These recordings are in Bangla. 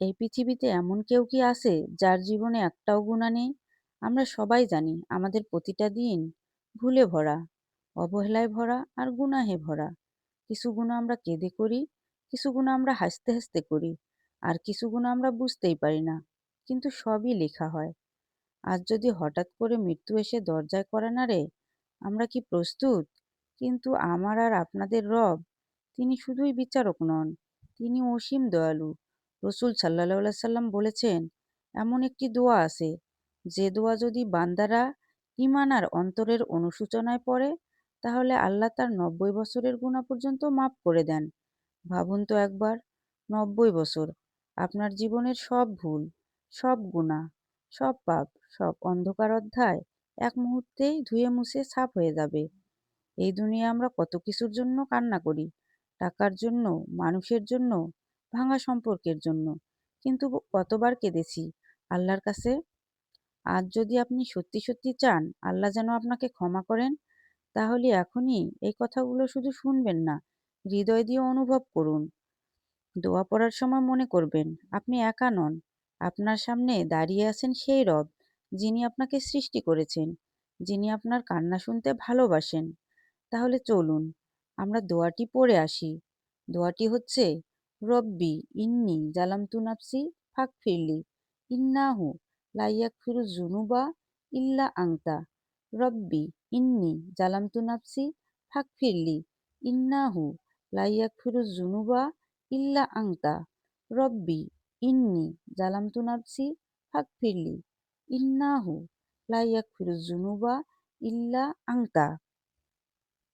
এই পৃথিবীতে এমন কেউ কি আছে যার জীবনে একটাও গুণা নেই? আমরা সবাই জানি আমাদের প্রতিটা দিন ভুলে ভরা, অবহেলায় ভরা আর গুনাহে ভরা। কিছু গুণা আমরা কেঁদে করি, কিছু গুণা আমরা হাসতে হাসতে করি, আর কিছু গুণা আমরা বুঝতেই পারি না, কিন্তু সবই লেখা হয়। আজ যদি হঠাৎ করে মৃত্যু এসে দরজায় করে না রে, আমরা কি প্রস্তুত? কিন্তু আমার আর আপনাদের রব, তিনি শুধুই বিচারক নন, তিনি অসীম দয়ালু রসুল সাল্লাহ সাল্লাম বলেছেন, এমন একটি দোয়া আছে, যে দোয়া যদি বান্দারা ইমান আর অন্তরের অনুসূচনায় পড়ে, তাহলে আল্লাহ তার নব্বই বছরের গুণা পর্যন্ত মাফ করে দেন। ভাবুন তো একবার, নব্বই বছর, আপনার জীবনের সব ভুল, সব গুণা সব পাপ, সব অন্ধকার অধ্যায় এক মুহূর্তেই ধুয়ে মুছে সাফ হয়ে যাবে। এই দুনিয়া আমরা কত কিছুর জন্য কান্না করি, টাকার জন্য, মানুষের জন্য ভাঙা সম্পর্কের জন্য। কিন্তু কতবার কেঁদেছি? আল্লাহর কাছে? আজ যদি আপনি সত্যি সত্যি চান, আল্লাহ যেন আপনাকে ক্ষমা করেন, তাহলে এখনই এই কথাগুলো শুধু শুনবেন না, হৃদয় দিয়ে অনুভব করুন। দোয়া পড়ার সময় মনে করবেন, আপনি একা নন। আপনার সামনে দাঁড়িয়ে আছেন সেই রব, যিনি আপনাকে সৃষ্টি করেছেন, যিনি আপনার কান্না শুনতে ভালোবাসেন। তাহলে চলুন, আমরা দোয়াটি পড়ে আসি। দোয়াটি হচ্ছে রব্বি ইন্নি জালামতু নাফসি ফাকফিরলি ইন্নাহু লাইয়াক ফিরু জুনুবা ইল্লা আংতা রব্বি ইন্নি জালামতু নাফসি ফাকফিরলি ইন্নাহু লাইয়াকফিরু জুনুবা ইল্লা আংতা রব্বি ইন্নি জালামতু নাফসি ফাকফিরলি ইন্নাহু লাইয়াক ফিরু জুনুবা ইল্লা আংতা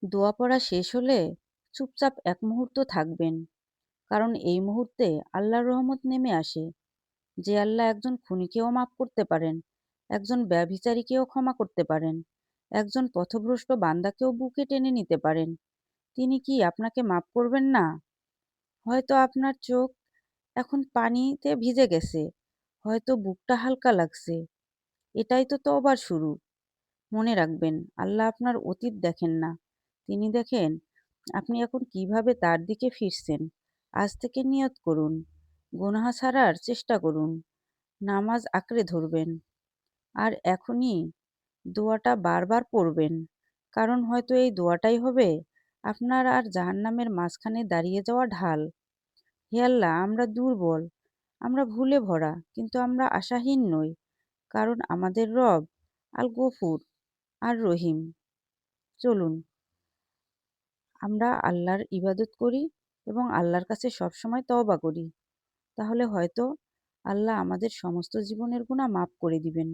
দোয়া পড়া শেষ হলে চুপচাপ এক মুহূর্ত থাকবেন। কারণ এই মুহূর্তে আল্লাহর রহমত নেমে আসে। যে আল্লাহ একজন খুনিকেও মাফ করতে পারেন, একজন ব্যভিচারীকেও ক্ষমা করতে পারেন, একজন পথভ্রষ্ট বান্দাকেও বুকে টেনে নিতে পারেন, তিনি কি আপনাকে মাফ করবেন না? হয়তো আপনার চোখ এখন পানিতে ভিজে গেছে, হয়তো বুকটা হালকা লাগছে। এটাই তো তওবার শুরু। মনে রাখবেন, আল্লাহ আপনার অতীত দেখেন না। তিনি দেখেন, আপনি এখন কীভাবে তার দিকে ফিরছেন। আজ থেকে নিয়ত করুন। গুনাহা ছাড়ার চেষ্টা করুন। নামাজ আঁকড়ে ধরবেন। আর এখনই দোয়াটা বারবার পড়বেন। কারণ হয়তো এই দোয়াটাই হবে আপনার আর জাহান্নামের মাঝখানে দাঁড়িয়ে যাওয়া ঢাল। হে আল্লাহ, আমরা দুর্বল। আমরা ভুলে ভরা, কিন্তু আমরা আশাহীন নই। কারণ আমাদের রব আল গফুর আর রহিম চলুন, আমরা আল্লাহর ইবাদত করি। এবং আল্লাহর কাছে সবসময় তওবা করি। তাহলে হয়তো আল্লাহ আমাদের সমস্ত জীবনের গুণা মাফ করে দিবেন।